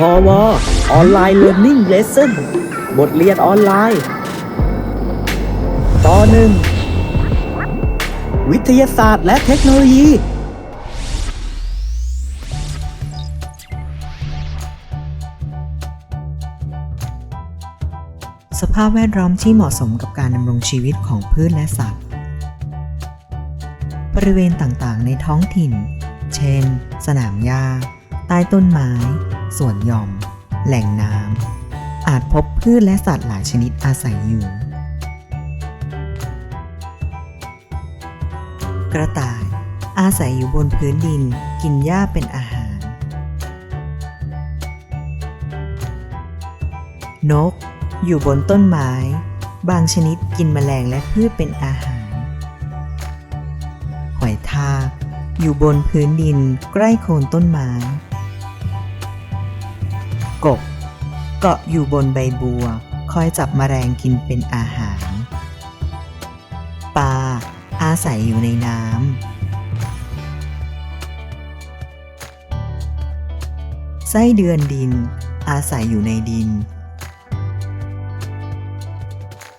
พอวออนไลน์เรียน i ิ่งเลสเซ่นบทเรียนออนไลน์ ตอนหนึ่ง วิทยาศาสตร์และเทคโนโลยี สภาพแวดล้อมที่เหมาะสมกับการดำรงชีวิตของพืชและสัตว์ บริเวณต่างๆ ในท้องถิ่น เช่น สนามหญ้าใต้ต้นไม้ สวนหย่อม แหล่งน้ำ อาจพบพืชและสัตว์หลายชนิดอาศัยอยู่ กระต่ายอาศัยอยู่บนพื้นดินกินหญ้าเป็นอาหาร นกอยู่บนต้นไม้ บางชนิดกินแมลงและพืชเป็นอาหาร หอยทากอยู่บนพื้นดินใกล้โคนต้นไม้ กบ เกาะอยู่บนใบบัว คอยจับแมลงกินเป็นอาหาร ปลาอาศัยอยู่ในน้ำ ไส้เดือนดิน อาศัยอยู่ในดิน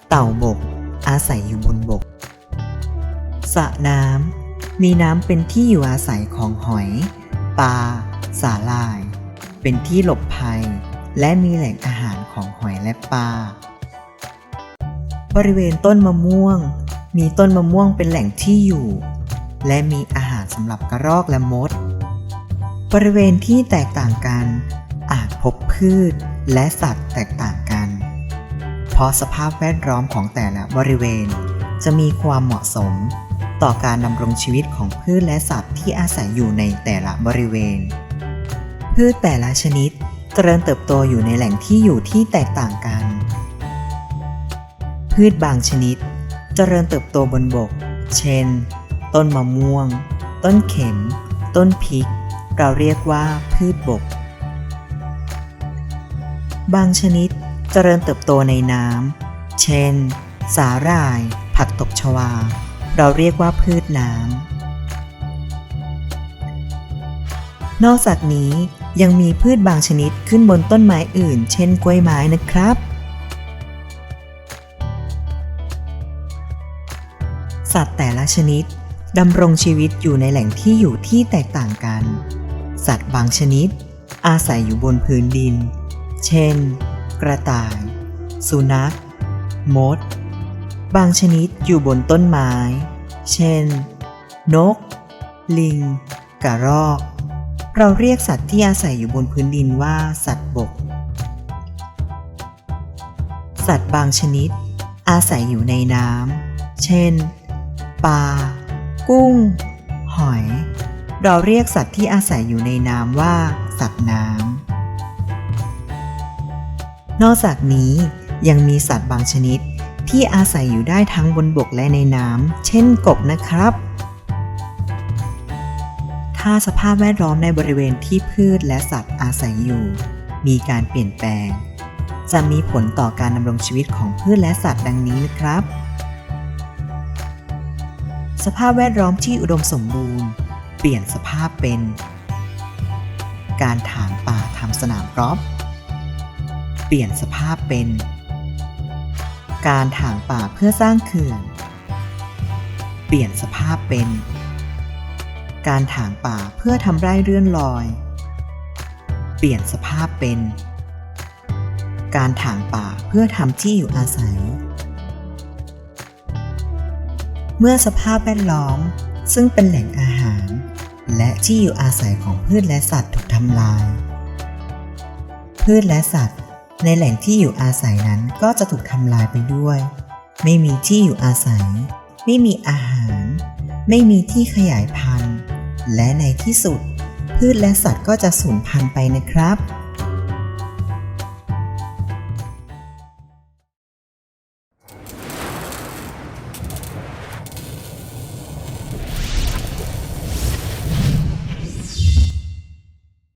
เต่าบก อาศัยอยู่บนบก สระน้ำมีน้ำเป็นที่อยู่อาศัยของหอย ปลา สาหร่าย เป็นที่หลบภัย และมีแหล่งอาหารของหอยและปลา บริเวณต้นมะม่วง มีต้นมะม่วงเป็นแหล่งที่อยู่ และมีอาหารสำหรับกระรอกและมด บริเวณที่แตกต่างกัน อาจพบพืชและสัตว์แตกต่างกัน เพราะสภาพแวดล้อมของแต่ละบริเวณ จะมีความเหมาะสมต่อการดำรงชีวิตของพืชและสัตว์ที่อาศัยอยู่ในแต่ละบริเวณ พืชแต่ละชนิด เจริญเติบโตอยู่ในแหล่งที่อยู่ที่แตกต่างกัน พืชบางชนิด เจริญเติบโตบนบก เช่น ต้นมะม่วง ต้นเข็ม ต้นพริก เราเรียกว่าพืชบก บางชนิด เจริญเติบโตในน้ำ เช่น สาหร่าย ผักตบชวา เราเรียกว่าพืชน้ำนอกจากนี้ ยังมีพืชบางชนิดขึ้นบนต้นไม้อื่น เช่นกล้วยไม้นะครับ สัตว์แต่ละชนิดดำรงชีวิตอยู่ในแหล่งที่อยู่ที่แตกต่างกัน สัตว์บางชนิด อาศัยอยู่บนพื้นดิน เช่น กระต่าย สุนัข มด บางชนิดอยู่บนต้นไม้ เช่น นก ลิง กระรอก เราเรียกสัตว์ที่อาศัยอยู่บนพื้นดินว่า สัตว์บก สัตว์บางชนิด อาศัยอยู่ในน้ำ เช่น ปลา กุ้ง หอย เราเรียกสัตว์ที่อาศัยอยู่ในน้ำว่า สัตว์น้ำ นอกจากนี้ยังมีสัตว์บางชนิดที่อาศัยอยู่ได้ทั้งบนบกและในน้ำ เช่นกบนะครับ ถ้าสภาพแวดล้อมในบริเวณที่พืชและสัตว์อาศัยอยู่ มีการเปลี่ยนแปลง จะมีผลต่อการดำรงชีวิตของพืชและสัตว์ดังนี้นะครับ สภาพแวดล้อมที่อุดมสมบูรณ์ เปลี่ยนสภาพเป็น การถางป่าทำสนามกอล์ฟเปลี่ยนสภาพเป็น การถางป่าเพื่อสร้างเขื่อน เปลี่ยนสภาพเป็น การถางป่าเพื่อทำไร่เรื่อนลอย เปลี่ยนสภาพเป็น การถางป่าเพื่อทำที่อยู่อาศัย เมื่อสภาพแวดล้อมซึ่งเป็นแหล่งอาหาร และที่อยู่อาศัยของพืชและสัตว์ถูกทำลาย พืชและสัตว์ ในแหล่งที่อยู่อาศัยนั้นก็จะถูกทำลายไปด้วย ไม่มีที่อยู่อาศัย ไม่มีอาหาร ไม่มีที่ขยายพันธุ์ และในที่สุด พืชและสัตว์ก็จะสูญพันธุ์ไปนะครับ